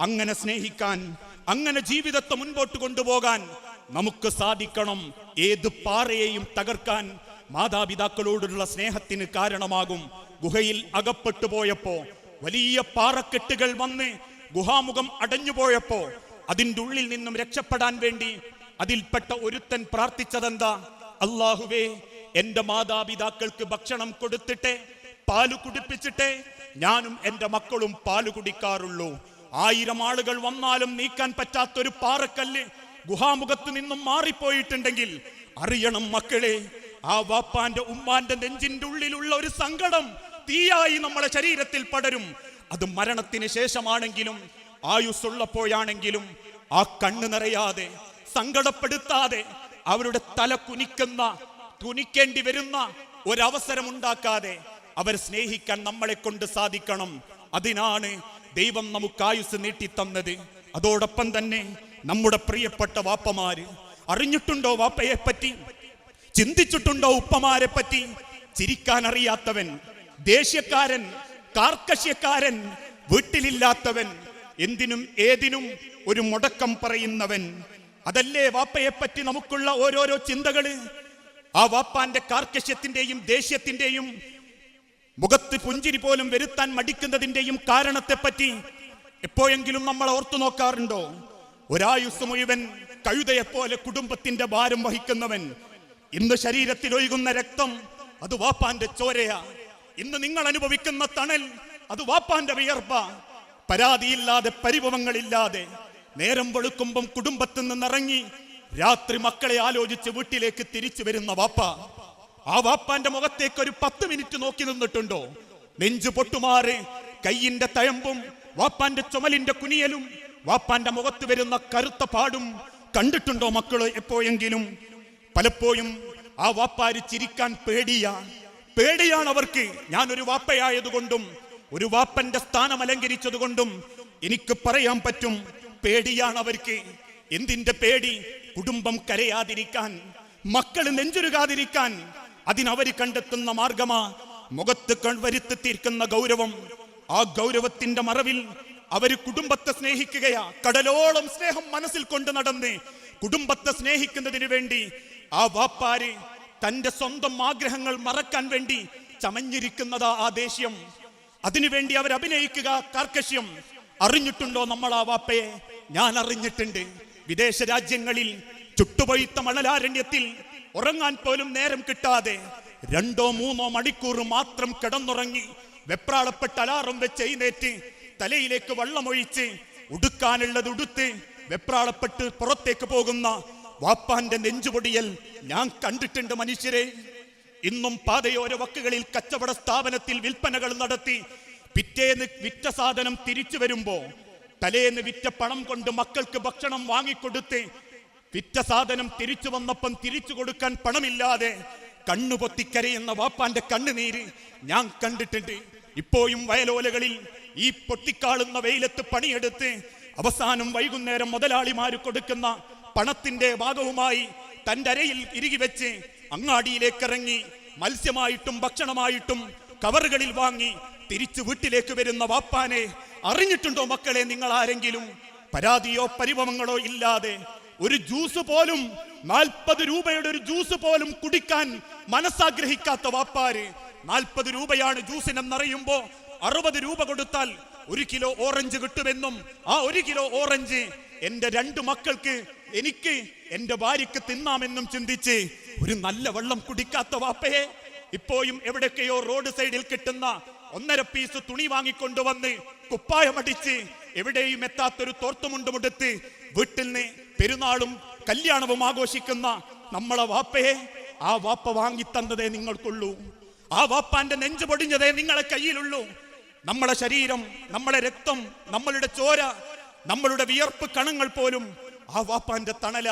അങ്ങനെ സ്നേഹിക്കാൻ അങ്ങനെ ജീവിതത്തെ മുൻപോട്ട് കൊണ്ടുപോകാൻ നമുക്ക് സാധിക്കണം. ഏത് പാറയെയും തകർക്കാൻ മാതാപിതാക്കളോടുള്ള സ്നേഹത്തിന് കാരണമാകും. ഗുഹയിൽ അകപ്പെട്ടു പോയപ്പോ വലിയ പാറക്കെട്ടുകൾ വന്ന് ഗുഹാമുഖം അടഞ്ഞു പോയപ്പോ അതിന്റെ ഉള്ളിൽ നിന്നും രക്ഷപ്പെടാൻ വേണ്ടി അതിൽപ്പെട്ട ഒരുത്തൻ പ്രാർത്ഥിച്ചതെന്താ? അള്ളാഹുവേ എന്റെ മാതാപിതാക്കൾക്ക് ഭക്ഷണം കൊടുത്തിട്ടേ പാൽ കുടിപ്പിച്ചിട്ടേ ഞാനും എന്റെ മക്കളും പാൽ കുടിക്കാറുള്ളൂ. ആയിരം ആളുകൾ വന്നാലും നീക്കാൻ പറ്റാത്തൊരു പാറക്കല്ല് ഗുഹാമുഖത്ത് നിന്നും മാറിപ്പോയിട്ടുണ്ടെങ്കിൽ അറിയണം മക്കളെ ആ വാപ്പാന്റെ ഉമ്മാന്റെ നെഞ്ചിന്റെ ഉള്ളിലുള്ള ഒരു സങ്കടം തീയായി നമ്മളെ ശരീരത്തിൽ പടരും. അത് മരണത്തിന് ശേഷമാണെങ്കിലും ആയുസ്സുള്ളപ്പോഴാണെങ്കിലും ആ കണ്ണ് നിറയാതെ സങ്കടപ്പെടുത്താതെ അവരുടെ തല കുനിക്കുന്ന തുനിക്കേണ്ടി വരുന്ന ഒരവസരം ഉണ്ടാക്കാതെ അവർ സ്നേഹിക്കാൻ നമ്മളെ കൊണ്ട് സാധിക്കണം. അതിനാണ് ദൈവം നമുക്ക് ആയുസ് നീട്ടിത്തന്നത്. അതോടൊപ്പം തന്നെ നമ്മുടെ പ്രിയപ്പെട്ട വാപ്പമാര് അറിഞ്ഞിട്ടുണ്ടോ വാപ്പയെ പറ്റി ചിന്തിച്ചിട്ടുണ്ടോ ഉപ്പമാരെ പറ്റി ചിരിക്കാൻ അറിയാത്തവൻ ദേഷ്യക്കാരൻ കാർക്കശ്യക്കാരൻ വീട്ടിലില്ലാത്തവൻ എന്തിനും ഏതിനും ഒരു മുടക്കം പറയുന്നവൻ. അതല്ലേ വാപ്പയെ പറ്റി നമുക്കുള്ള ഓരോരോ ചിന്തകൾ? ആ വാപ്പാന്റെ കാർക്കശ്യത്തിന്റെയും ദേഷ്യത്തിന്റെയും മുഖത്ത് പുഞ്ചിരി പോലും വരുത്താൻ മടിക്കുന്നതിന്റെയും കാരണത്തെപ്പറ്റി എപ്പോഴെങ്കിലും നമ്മൾ ഓർത്തു നോക്കാറുണ്ടോ? ഒരായുസ് മുഴുവൻ കഴുതയെപ്പോലെ കുടുംബത്തിന്റെ ഭാരം വഹിക്കുന്നവൻ. ഇന്ന് ശരീരത്തിൽ ഒഴുകുന്ന രക്തം അത് വാപ്പാന്റെ ചോരയാ. ഇന്ന് നിങ്ങൾ അനുഭവിക്കുന്ന തണൽ അത് വാപ്പാന്റെ വിയർപ്പ. പരാതിയില്ലാതെ പരിഭവങ്ങളില്ലാതെ നേരം വെളുക്കുമ്പം കുടുംബത്തിൽ നിന്നിറങ്ങി രാത്രി മക്കളെ ആലോചിച്ച് വീട്ടിലേക്ക് തിരിച്ചു വരുന്ന വാപ്പ. ആ വാപ്പാന്റെ മുഖത്തേക്ക് ഒരു പത്ത് മിനിറ്റ് നോക്കി നിന്നിട്ടുണ്ടോ? നെഞ്ചു പൊട്ടുമാറി കയ്യിന്റെ തഴമ്പും വാപ്പാന്റെ ചുമലിന്റെ കുനിയലും വാപ്പാന്റെ മുഖത്ത് വരുന്ന കറുത്ത പാടും കണ്ടിട്ടുണ്ടോ മക്കൾ എപ്പോഴെങ്കിലും? പലപ്പോഴും ആ വാപ്പാര് ചിരിക്കാൻ പേടിയ. പേടിയാണ് അവർക്ക്. ഞാൻ ഒരു വാപ്പയായതുകൊണ്ടും ഒരു വാപ്പന്റെ സ്ഥാനം അലങ്കരിച്ചതുകൊണ്ടും എനിക്ക് പറയാൻ പറ്റും പേടിയാണ് അവർക്ക്. എന്തിന്റെ പേടി? കുടുംബം കരയാതിരിക്കാൻ മക്കൾ നെഞ്ചുരുകാതിരിക്കാൻ അതിനവര് കണ്ടെത്തുന്ന മാർഗമാ മുഖത്ത് വരുത്തി തീർക്കുന്ന ഗൗരവം. ആ ഗൗരവത്തിന്റെ മറവിൽ അവർ കുടുംബത്തെ സ്നേഹിക്കുകയാ. കടലോളം സ്നേഹം മനസ്സിൽ കൊണ്ട് നടന്ന് കുടുംബത്തെ സ്നേഹിക്കുന്നതിന് വേണ്ടി ആ വാപ്പാര് തന്റെ സ്വന്തം ആഗ്രഹങ്ങൾ മറക്കാൻ വേണ്ടി ചമഞ്ഞിരിക്കുന്നതാ ആ ദേഷ്യം. അതിനുവേണ്ടി അവർ അഭിനയിക്കുക കാർക്കശ്യം. അറിഞ്ഞിട്ടുണ്ടോ നമ്മൾ ആ വാപ്പയെ? ഞാൻ അറിഞ്ഞിട്ടുണ്ട്. വിദേശ രാജ്യങ്ങളിൽ ചുട്ടുപൊയ്ത്ത മണലാരണ്യത്തിൽ ഉറങ്ങാൻ പോലും നേരം കിട്ടാതെ രണ്ടോ മൂന്നോ മണിക്കൂർ മാത്രം കിടന്നുറങ്ങി വെപ്രാളപ്പെട്ട് അലാറം വെച്ച് എഴുന്നേറ്റ് തലയിലേക്ക് വെള്ളമൊഴിച്ച് ഉടുക്കാനുള്ളത് ഉടുത്ത് വെപ്രാളപ്പെട്ട് പുറത്തേക്ക് പോകുന്ന വാപ്പാന്റെ നെഞ്ചുപൊടിയൽ ഞാൻ കണ്ടിട്ടുണ്ട് മനുഷ്യരെ. ഇന്നും പാതയോര വക്കുകളിൽ കച്ചവട സ്ഥാപനത്തിൽ വിൽപ്പനകൾ നടത്തി പിറ്റേന്ന് വിറ്റ സാധനം തിരിച്ചു വരുമ്പോ തലേന്ന് വിറ്റ പണം കൊണ്ട് മക്കൾക്ക് ഭക്ഷണം വാങ്ങിക്കൊടുത്ത് വിറ്റ സാധനം തിരിച്ചു വന്നപ്പം തിരിച്ചു കൊടുക്കാൻ പണമില്ലാതെ കണ്ണു പൊത്തിക്കരയുന്ന വാപ്പാന്റെ കണ്ണുനീര് ഞാൻ കണ്ടിട്ടുണ്ട്. ഇപ്പോഴും വയലോലകളിൽ ഈ പൊട്ടിക്കാളുന്ന വെയിലത്ത് പണിയെടുത്ത് അവസാനം വൈകുന്നേരം മുതലാളിമാര് കൊടുക്കുന്ന പണത്തിന്റെ ഭാഗവുമായി തന്റെ അരയിൽ ഇറുകി വെച്ച് അങ്ങാടിയിലേക്ക് ഇറങ്ങി മത്സ്യമായിട്ടും ഭക്ഷണമായിട്ടും കവറുകളിൽ വാങ്ങി തിരിച്ചു വീട്ടിലേക്ക് വരുന്ന വാപ്പാനെ അറിഞ്ഞിട്ടുണ്ടോ മക്കളെ നിങ്ങൾ ആരെങ്കിലും പരാതിയോ പരിഭവങ്ങളോ ഇല്ലാതെ ഒരു ജ്യൂസ് പോലും നാൽപ്പത് രൂപയുടെ ഒരു ജ്യൂസ് പോലും കുടിക്കാൻ മനസ്സാഗ്രഹിക്കാത്ത വാപ്പാര് നാൽപ്പത് രൂപയാണ് ജ്യൂസിനെന്നറിയുമ്പോ അറുപത് രൂപ കൊടുത്താൽ ഒരു കിലോ ഓറഞ്ച് കിട്ടുമെന്നും ആ ഒരു കിലോ ഓറഞ്ച് എന്റെ രണ്ട് മക്കൾക്ക് എനിക്ക് എന്റെ ഭാര്യക്ക് തിന്നാമെന്നും ചിന്തിച്ച് ഒരു നല്ല വെള്ളം കുടിക്കാത്ത വാപ്പയെ ഇപ്പോഴും എവിടൊക്കെയോ റോഡ് സൈഡിൽ കിട്ടുന്ന ഒന്നര പീസ് തുണി വാങ്ങിക്കൊണ്ടുവന്ന് കുപ്പായമടിച്ച് എവിടെയും എത്താത്തൊരു തോർത്തുമുണ്ടുമുടുത്ത് വീട്ടിൽ നിന്ന് പെരുന്നാളും കല്യാണവും ആഘോഷിക്കുന്ന നമ്മളെ വാപ്പയെ ആ വാപ്പ വാങ്ങിത്തന്നതേ നിങ്ങൾക്കുള്ളൂ. ആ വാപ്പാന്റെ നെഞ്ചു പൊടിഞ്ഞതേ നിങ്ങളെ കയ്യിലുള്ളൂ. നമ്മളെ ശരീരം നമ്മളെ രക്തം നമ്മളുടെ ചോര നമ്മളുടെ വിയർപ്പ് കണങ്ങൾ പോലും ആ വാപ്പാന്റെ തണല.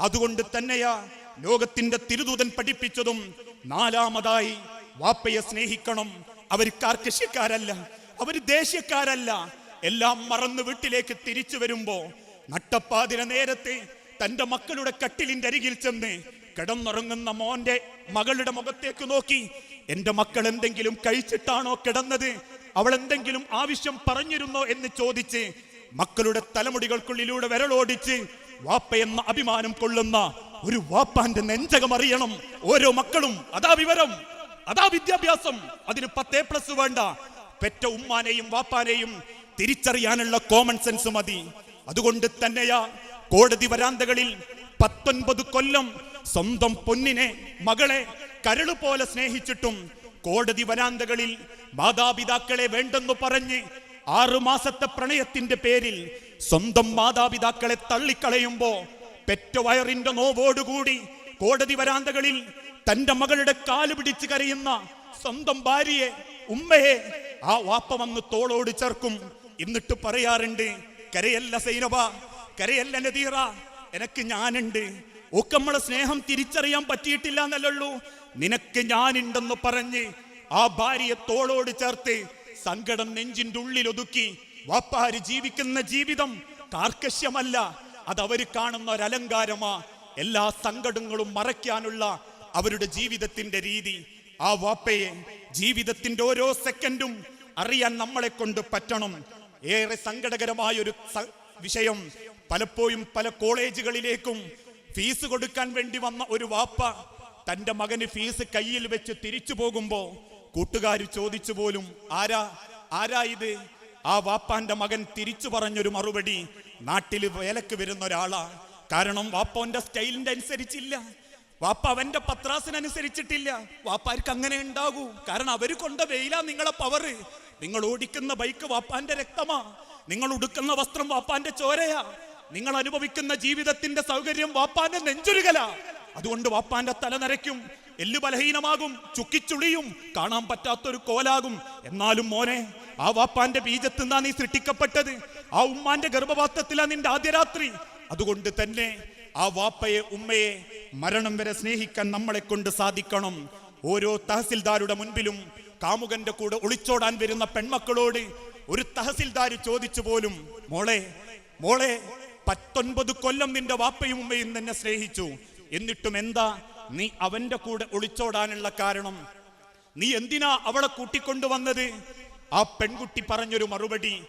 അതുകൊണ്ട് തന്നെയാ ലോകത്തിന്റെ തിരുദൂതൻ പഠിപ്പിച്ചതും നാലാമതായി വാപ്പയെ സ്നേഹിക്കണം. അവർ കാർക്കശ്യക്കാരല്ല അവർ ദേഷ്യക്കാരല്ല എല്ലാം മറന്ന് വീട്ടിലേക്ക് തിരിച്ചു വരുമ്പോ നട്ടപ്പാതിര നേരത്തെ തന്റെ മക്കളുടെ കട്ടിലിന്റെ അരികിൽ ചെന്ന് കിടന്നുറങ്ങുന്ന മോന്റെ മകളുടെ മുഖത്തേക്ക് നോക്കി എന്റെ മക്കൾ എന്തെങ്കിലും കഴിച്ചിട്ടാണോ കിടന്നത്? അവൾ എന്തെങ്കിലും ആവശ്യം പറഞ്ഞിരുന്നോ? എന്ന് ചോദിച്ച് മക്കളുടെ തലമുടികൾക്കുള്ളിലൂടെ വിരലോടിച്ച് വാപ്പ എന്ന അഭിമാനം കൊള്ളുന്ന ഒരു വാപ്പാന്റെ നെഞ്ചകം അറിയണം. ഓരോ മക്കളും അതാ വിവരം അതാ വിദ്യാഭ്യാസം. അതിന് പത്തേ പ്ലസ് വേണ്ട. പെറ്റ ഉമ്മാനെയും വാപ്പാനെയും തിരിച്ചറിയാനുള്ള കോമൺ സെൻസ് മതി. അതുകൊണ്ട് തന്നെയാ കോടതി വരാന്തകളിൽ പത്തൊൻപത് കൊല്ലം സ്വന്തം പൊന്നിനെ മകളെ കരൾ പോലെ സ്നേഹിച്ചിട്ടും കോടതി വരാന്തകളിൽ മാതാപിതാക്കളെ വേണ്ടെന്ന് പറഞ്ഞ് ആറു മാസത്തെ പ്രണയത്തിന്റെ പേരിൽ സ്വന്തം മാതാപിതാക്കളെ തള്ളിക്കളയുമ്പോ പെറ്റ വയറിന്റെ നോവോടുകൂടി കോടതി വരാന്തകളിൽ തന്റെ മകളുടെ കാൽ പിടിച്ച് കരയുന്ന സ്വന്തം ഭാര്യയെ ഉമ്മയെ ആ വാപ്പ വന്ന് തോളോട് ചേർക്കും. എന്നിട്ട് പറയാറുണ്ട് കരയല്ല സൈനബ കരയല്ല നദീറ. എനക്ക് ഞാനുണ്ട്. ഒക്കെ നമ്മളെ സ്നേഹം തിരിച്ചറിയാൻ പറ്റിയിട്ടില്ല എന്നല്ലുള്ളൂ നിനക്ക് ഞാനുണ്ടെന്ന് പറഞ്ഞ് ആ ഭാര്യയെ തോളോട് ചേർത്ത് സങ്കടം നെഞ്ചിന്റെ ഉള്ളിൽ ഒതുക്കി വാപ്പാര് ജീവിക്കുന്ന ജീവിതം കാർക്കശ്യമല്ല. അവർ കാണുന്ന ഒരലങ്കാരമാ എല്ലാ സങ്കടങ്ങളും മറയ്ക്കാനുള്ള അവരുടെ ജീവിതത്തിന്റെ രീതി. ആ വാപ്പയെ ജീവിതത്തിന്റെ ഓരോ സെക്കൻഡും അറിയാൻ നമ്മളെ കൊണ്ട് പറ്റണം. ഏറെ സങ്കടകരമായ ഒരു വിഷയം. പലപ്പോഴും പല കോളേജുകളിലേക്കും ഫീസ് കൊടുക്കാൻ വേണ്ടി വന്ന ഒരു വാപ്പ തന്റെ മകന് ഫീസ് കയ്യിൽ വെച്ച് തിരിച്ചു പോകുമ്പോ കൂട്ടുകാർ ചോദിച്ചു പോലും ആരാ? ആരാ ഇത്? ആ വാപ്പാന്റെ മകൻ തിരിച്ചു പറഞ്ഞൊരു മറുപടി നാട്ടിൽ വേലക്ക് വരുന്ന ഒരാളാ. കാരണം വാപ്പോന്റെ സ്റ്റൈലിന്റെ അനുസരിച്ചില്ല. വാപ്പ അവന്റെ പത്രാസിനനുസരിച്ചിട്ടില്ല. വാപ്പാർക്ക് അങ്ങനെ ഉണ്ടാകൂ. കാരണം അവർ കൊണ്ട വെയിലാ നിങ്ങളെ പവറ് നിങ്ങൾ ഓടിക്കുന്ന ബൈക്ക് വാപ്പാന്റെ രക്തമാ. നിങ്ങൾ ഉടുക്കുന്ന വസ്ത്രം വാപ്പാന്റെ ചോരയാ. നിങ്ങൾ അനുഭവിക്കുന്ന ജീവിതത്തിന്റെ സൗകര്യം വാപ്പാന്റെ നെഞ്ചുരുകല. അതുകൊണ്ട് വാപ്പാന്റെ തല നരയ്ക്കും. എല്ലു ബലഹീനമാകും. ചുക്കിച്ചുളിയും. കാണാൻ പറ്റാത്തൊരു കോലാകും. എന്നാലും മോനെ ആ വാപ്പാന്റെ ബീജത്തിന്നാ നീ സൃഷ്ടിക്കപ്പെട്ടത്. ആ ഉമ്മാന്റെ ഗർഭപാത്രത്തിലാ നിന്റെ ആദ്യ രാത്രി അതുകൊണ്ട് തന്നെ ആ വാപ്പയെ ഉമ്മയെ മരണം വരെ സ്നേഹിക്കാൻ നമ്മളെ കൊണ്ട് സാധിക്കണം. ഓരോ തഹസിൽദാരുടെ മുൻപിലും കാമുകന്റെ കൂടെ ഒളിച്ചോടാൻ വരുന്ന പെൺമക്കളോട് ഒരു തഹസിൽദാർ ചോദിച്ചു പോലും മോളെ മോളെ പത്തൊൻപത് കൊല്ലം നിന്റെ വാപ്പയും ഉമ്മയും തന്നെ സ്നേഹിച്ചു. എന്നിട്ടും എന്താ നീ അവന്റെ കൂടെ ഒളിച്ചോടാനുള്ള കാരണം? നീ എന്തിനാ അവളെ കൂട്ടിക്കൊണ്ടുവന്നത്? ആ പെൺകുട്ടി പറഞ്ഞൊരു മറുപടി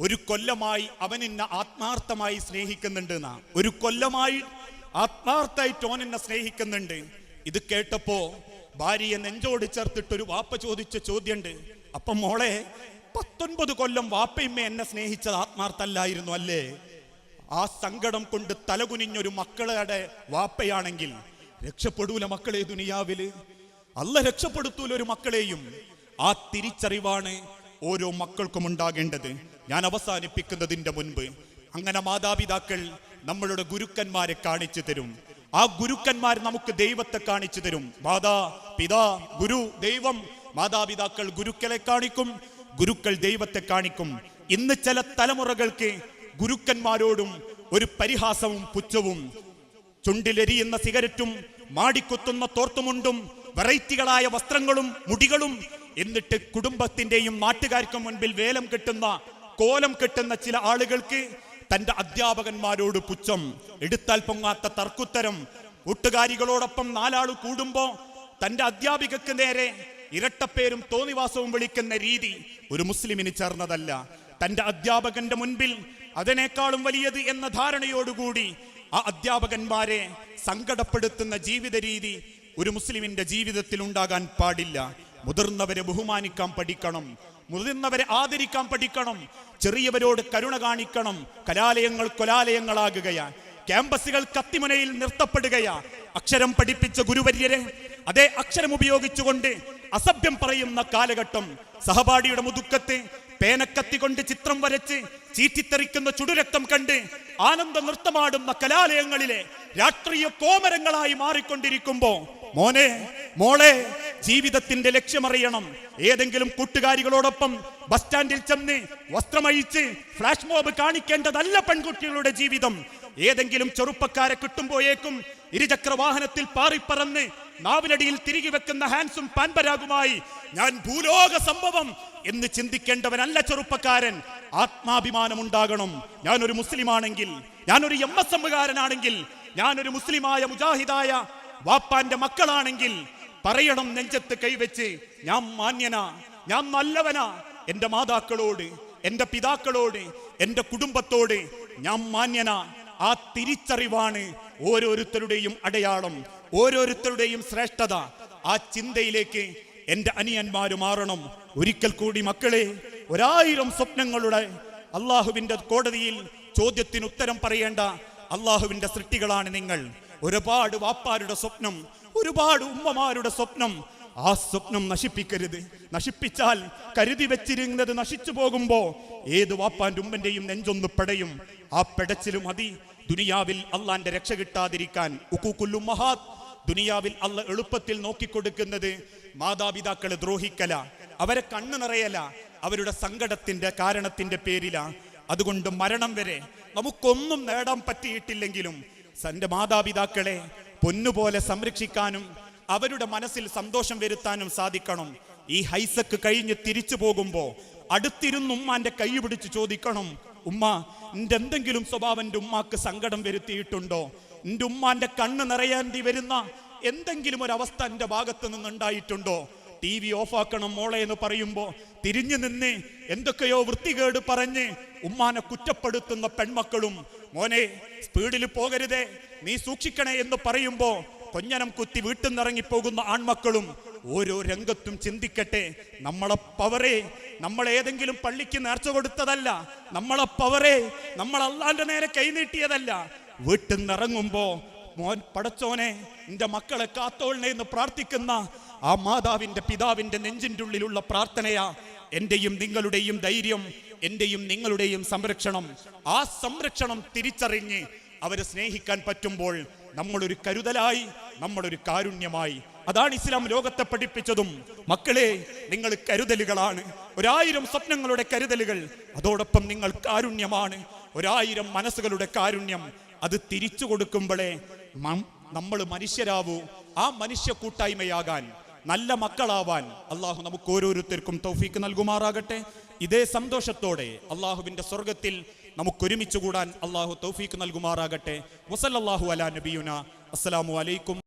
ഒരു കൊല്ലമായി അവൻ എന്നെ ആത്മാർത്ഥമായി സ്നേഹിക്കുന്നുണ്ട് എന്നാ ഒരു കൊല്ലമായി ആത്മാർത്ഥമായിട്ട് ഓൻ എന്നെ സ്നേഹിക്കുന്നുണ്ട്. ഇത് കേട്ടപ്പോ ഭാര്യയെ നെഞ്ചോട് ചേർത്തിട്ട് ഒരു വാപ്പ ചോദിച്ച ചോദ്യമുണ്ട് അപ്പൊ മോളെ പത്തൊൻപത് കൊല്ലം വാപ്പയമ്മ എന്നെ സ്നേഹിച്ചത് ആത്മാർത്ഥല്ലായിരുന്നു അല്ലേ? ആ സങ്കടം കൊണ്ട് തലകുനിഞ്ഞൊരു മക്കളുടെ വാപ്പയാണെങ്കിൽ രക്ഷപ്പെടൂല മക്കളെ ദുനിയാവിൽ അല്ല രക്ഷപ്പെടുത്തൂല ഒരു മക്കളെയും. ആ തിരിച്ചറിവാണ് ഓരോ മക്കൾക്കും ഉണ്ടാകേണ്ടത്. ഞാൻ അവസാനിപ്പിക്കുന്നതിന്റെ മുൻപ് അങ്ങനെ മാതാപിതാക്കൾ നമ്മളുടെ ഗുരുക്കന്മാരെ കാണിച്ചു തരും. ആ ഗുരുക്കന്മാർ നമുക്ക് ദൈവത്തെ കാണിച്ചു തരും. മാതാ പിതാ ഗുരു ദൈവം. മാതാപിതാക്കൾ ഗുരുക്കളെ കാണിക്കും ഗുരുക്കൾ ദൈവത്തെ കാണിക്കും. ഇന്ന് ചില തലമുറകൾക്ക് ഗുരുക്കന്മാരോടും ഒരു പരിഹാസവും പുച്ഛവും ചുണ്ടിലെരിയുന്ന സിഗരറ്റും മാടിക്കുത്തുന്ന തോർത്തുമുണ്ടും വെറൈറ്റികളായ വസ്ത്രങ്ങളും മുടികളും എന്നിട്ട് കുടുംബത്തിന്റെയും നാട്ടുകാർക്കും മുൻപിൽ വേലം കെട്ടുന്ന കോലം കെട്ടുന്ന ചില ആളുകൾക്ക് തന്റെ അധ്യാപകന്മാരോട് പുച്ഛം. എടുത്താൽ പൊങ്ങാത്ത തർക്കുത്തരം. കൂട്ടുകാരികളോടൊപ്പം നാലാൾ കൂടുമ്പോ തന്റെ അധ്യാപികക്ക് നേരെ ഇരട്ടപ്പേരും തോന്നിവാസവും വിളിക്കുന്ന രീതി ഒരു മുസ്ലിമിന് ചേർന്നതല്ല. തന്റെ അധ്യാപകന്റെ മുൻപിൽ അതിനേക്കാളും വലിയത് എന്ന ധാരണയോടുകൂടി ആ അധ്യാപകന്മാരെ സങ്കടപ്പെടുത്തുന്ന ജീവിത രീതി ഒരു മുസ്ലിമിന്റെ ജീവിതത്തിൽ ഉണ്ടാകാൻ പാടില്ല. മുതിർന്നവരെ ബഹുമാനിക്കാൻ പഠിക്കണം. മുതിർന്നവരെ ആദരിക്കാൻ പഠിക്കണം. ചെറിയവരോട് കരുണ കാണിക്കണം. കലാലയങ്ങൾ കൊലാലയങ്ങളാകുകയാ. ക്യാമ്പസുകൾ കത്തിമുനയിൽ നിർത്തപ്പെടുകയാ. അക്ഷരം പഠിപ്പിച്ച ഗുരുവര്യരെ അതേ അക്ഷരം ഉപയോഗിച്ചുകൊണ്ട് അസഭ്യം പറയുന്ന കാലഘട്ടം. സഹപാഠിയുടെ മുതുക്കത്ത് പേനക്കത്തി കൊണ്ട് ചിത്രം വരച്ച് ചീറ്റിത്തെറിക്കുന്ന ചുടുരക്തം കണ്ട് ആനന്ദ നൃത്തമാടുന്ന കലാലയങ്ങളിലെ രാഷ്ട്രീയ കോമരങ്ങളായി മാറിക്കൊണ്ടിരിക്കുമ്പോ മോനെ മോളെ ജീവിതത്തിന്റെ ലക്ഷ്യമറിയണം. ഏതെങ്കിലും കൂട്ടുകാരികളോടൊപ്പം ബസ് സ്റ്റാൻഡിൽ ചെന്ന് വസ്ത്രമഴിച്ച് ഫ്ലാഷ് മോബ് കാണിക്കേണ്ടതല്ല പെൺകുട്ടികളുടെ ജീവിതം. ഏതെങ്കിലും ചെറുപ്പക്കാരെ കിട്ടുമ്പോയേക്കും ഇരുചക്ര വാഹനത്തിൽ പാറിപ്പറന്ന് നാവിനടിയിൽ തിരികെ വെക്കുന്ന ഹാൻസും പാൻപരാഗുമായി ഞാൻ ഭൂലോക സംഭവം എന്ന് ചിന്തിക്കേണ്ടവനല്ല ചെറുപ്പക്കാരൻ. ആത്മാഭിമാനം ഉണ്ടാകണം ഞാനൊരു മുസ്ലിമാണെങ്കിൽ ഞാനൊരു എം എസ് എമ്മുകാരനാണെങ്കിൽ ഞാനൊരു മുസ്ലിമായ മുജാഹിദായ വാപ്പാന്റെ മക്കളാണെങ്കിൽ പറയണം നെഞ്ചത്ത് കൈവച്ച്. ഞാൻ മാന്യനാ ഞാൻ നല്ലവനാ. എന്റെ മാതാക്കളോട് എന്റെ പിതാക്കളോട് എന്റെ കുടുംബത്തോട് ഞാൻ മാന്യനാ. ആ തിരിച്ചറിവാണ് ഓരോരുത്തരുടെയും അടയാളം ഓരോരുത്തരുടെയും ശ്രേഷ്ഠത. ആ ചിന്തയിലേക്ക് എന്റെ അനിയന്മാര് മാറണം. ഒരിക്കൽ കൂടി മക്കളെ ഒരായിരം സ്വപ്നങ്ങളുടെ അള്ളാഹുവിന്റെ കോടതിയിൽ ചോദ്യത്തിന് ഉത്തരം പറയേണ്ട അള്ളാഹുവിന്റെ സൃഷ്ടികളാണ് നിങ്ങൾ. ഒരുപാട് വാപ്പാരുടെ സ്വപ്നം ഒരുപാട് ഉമ്മമാരുടെ സ്വപ്നം ആ സ്വപ്നം നശിപ്പിക്കരുത്. നശിപ്പിച്ചാൽ കരുതി വെച്ചിരുന്നത് നശിച്ചു പോകുമ്പോ ഏത് വാപ്പാന്റെ ഉമ്മന്റെയും നെഞ്ചൊന്ന് പെടയും. ആ പെടച്ചിലും മതി. ദുനിയാവിൽ അള്ളാന്റെ രക്ഷ കിട്ടാതിരിക്കാൻ. ഉക്കുക്കുല്ലുമഹാത് ദുനിയാവിൽ അല്ല എളുപ്പത്തിൽ നോക്കിക്കൊടുക്കുന്നത് മാതാപിതാക്കളെ ദ്രോഹിക്കല. അവരെ കണ്ണു നിറയല. അവരുടെ സങ്കടത്തിന്റെ കാരണത്തിന്റെ പേരില. അതുകൊണ്ട് മരണം വരെ നമുക്കൊന്നും നേടാൻ പറ്റിയിട്ടില്ലെങ്കിലും തന്റെ മാതാപിതാക്കളെ പൊന്നുപോലെ സംരക്ഷിക്കാനും അവരുടെ മനസ്സിൽ സന്തോഷം വരുത്താനും സാധിക്കണം. ഈ ഹൈസക്ക് കഴിഞ്ഞ് തിരിച്ചു പോകുമ്പോ അടുത്തിരുന്ന് ഉമ്മാന്റെ കൈ പിടിച്ച് ചോദിക്കണം ഉമ്മ എന്റെ എന്തെങ്കിലും സ്വഭാവം എന്റെ ഉമ്മാക്ക് സങ്കടം വരുത്തിയിട്ടുണ്ടോ? എന്റെ ഉമ്മാന്റെ കണ്ണ് നിറയേണ്ടി വരുന്ന എന്തെങ്കിലും ഒരു അവസ്ഥ എന്റെ ഭാഗത്ത് നിന്നുണ്ടായിട്ടുണ്ടോ? ടി വി ഓഫാക്കണം മോളെ എന്ന് പറയുമ്പോൾ തിരിഞ്ഞു നിന്ന് എന്തൊക്കെയോ വൃത്തികേട് പറഞ്ഞ് ഉമ്മാനെ കുറ്റപ്പെടുത്തുന്ന പെൺമക്കളും മോനെ സ്പീഡിൽ പോകരുതേ നീ സൂക്ഷിക്കണേ എന്ന് പറയുമ്പോൾ കൊഞ്ഞനം കുത്തി വീട്ടിൽ നിന്നിറങ്ങി പോകുന്ന ആൺമക്കളും ഓരോ രംഗത്തും ചിന്തിക്കട്ടെ നമ്മളെ പവറെ നമ്മൾ ഏതെങ്കിലും പള്ളിക്ക് നേർച്ച കൊടുത്തതല്ല നമ്മളെ പവറെ നമ്മൾ അള്ളാന്റെ നേരെ കൈനീട്ടിയതല്ല വീട്ടിൽ നിന്നിറങ്ങുമ്പോ മോൻ പടച്ചോനെ നിന്റെ മക്കളെ കാത്തോളിനെ എന്ന് പ്രാർത്ഥിക്കുന്ന ആ മാതാവിന്റെ പിതാവിന്റെ നെഞ്ചിന്റെ ഉള്ളിലുള്ള പ്രാർത്ഥനയാ എന്റെയും നിങ്ങളുടെയും ധൈര്യം എന്റെയും നിങ്ങളുടെയും സംരക്ഷണം. ആ സംരക്ഷണം തിരിച്ചറിഞ്ഞ് അവരെ സ്നേഹിക്കാൻ പറ്റുമ്പോൾ നമ്മളൊരു കരുതലായി നമ്മളൊരു കാരുണ്യമായി. അതാണ് ഇസ്ലാം ലോകത്തെ പഠിപ്പിച്ചതും. മക്കളെ നിങ്ങൾ കരുതലുകളാണ്. ഒരായിരം സ്വപ്നങ്ങളുടെ കരുതലുകൾ അതോടൊപ്പം നിങ്ങൾ കാരുണ്യമാണ്. ഒരായിരം മനസ്സുകളുടെ കാരുണ്യം അത് തിരിച്ചു കൊടുക്കുമ്പോഴേ നമ്മൾ മനുഷ്യരാവൂ. ആ മനുഷ്യ കൂട്ടായ്മയാകാൻ നല്ല മക്കളാവാൻ അള്ളാഹു നമുക്ക് ഓരോരുത്തർക്കും തൗഫീക്ക് നൽകുമാറാകട്ടെ. ഇതേ സന്തോഷത്തോടെ അള്ളാഹുവിന്റെ സ്വർഗത്തിൽ നമുക്ക് ഒരുമിച്ച് കൂടാൻ അള്ളാഹു തൗഫീക്ക് നൽകുമാറാകട്ടെ. വസല്ലാഹു അലാ നബിയുന. അസ്സലാമു അലൈക്കും